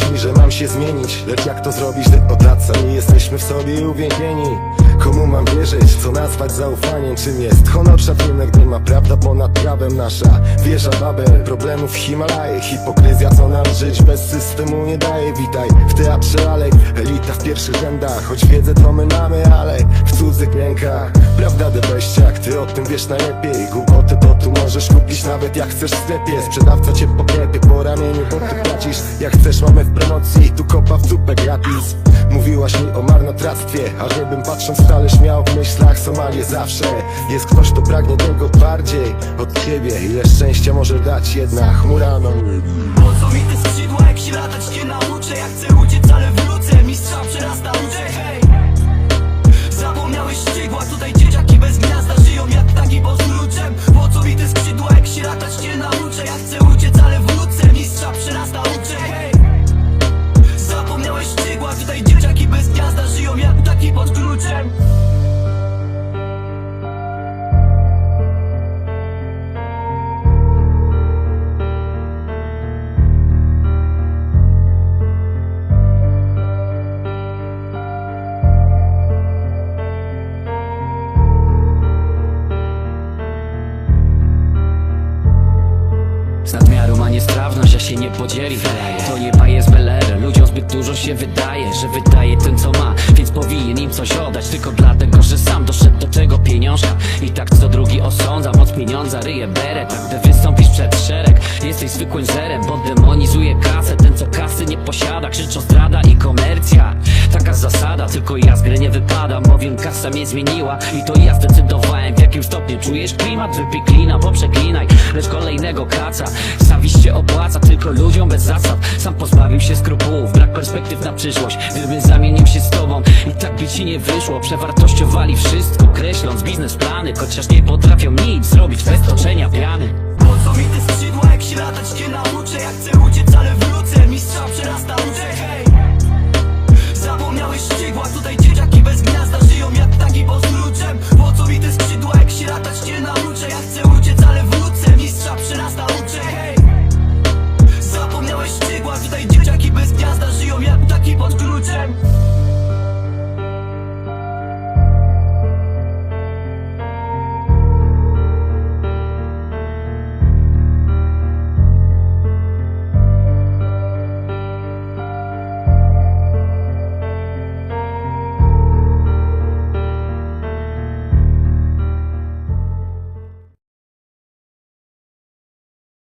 Chcą się zmienić, lecz jak to zrobić, gdy od lat sami jesteśmy w sobie uwięzieni? Komu mam wierzyć, co nazwać zaufaniem? Czym jest honor, szacunek, gdy ma prawda ponad prawem. Nasza wieża Babel, problemów Himalaje. Hipokryzja, co nam żyć bez systemu nie daje. Witaj w teatrze Alek, elita w pierwszych rzędach. Choć wiedzę to my mamy, ale w cudzych rękach. Prawda debeściak, ty o tym wiesz najlepiej. Głupoty to tu możesz kupić nawet jak chcesz w sklepie. Sprzedawca cię poklepie po ramieniu, bo ty płacisz. Jak chcesz mamy w promocji, tu kopa w dupę gratis. Mówiłaś mi o marnotrawstwie, a żebym patrząc stale śmiał w myślach Somalię. Zawsze Jest ktoś, kto pragnie tego bardziej od ciebie. Ile szczęścia może dać jedna chmura niebie Po co mi te skrzydła, jak się latać nie nauczę. Jak chcę uciec, ale wrócę nadmiaru ma niestrawność, a się nie podzieli. To nieba jest beler, ludziom zbyt dużo się wydaje Że wydaje ten co ma, więc powinien im coś oddać Tylko dlatego, że sam doszedł do tego pieniążka. I tak co drugi osądza, moc pieniądza ryje beret Tak gdy wystąpisz przed szereg, jesteś zwykłym zerem Bo demonizuje kasę, ten co kasy nie posiada Krzyczą zdrada i komercja. Taka zasada, tylko ja z gry nie wypadam Bowiem kasa mnie zmieniła. I to ja zdecydowałem czujesz klimat, wypij klina, bo przeklinaj Lecz kolejnego kaca, zawiście opłaca Tylko ludziom bez zasad, sam pozbawił się skrupułów Brak perspektyw na przyszłość, gdyby zamienił się z tobą. I tak by ci nie wyszło, przewartościowali wszystko Kreśląc biznesplany, chociaż nie potrafią nic zrobić bez toczenia piany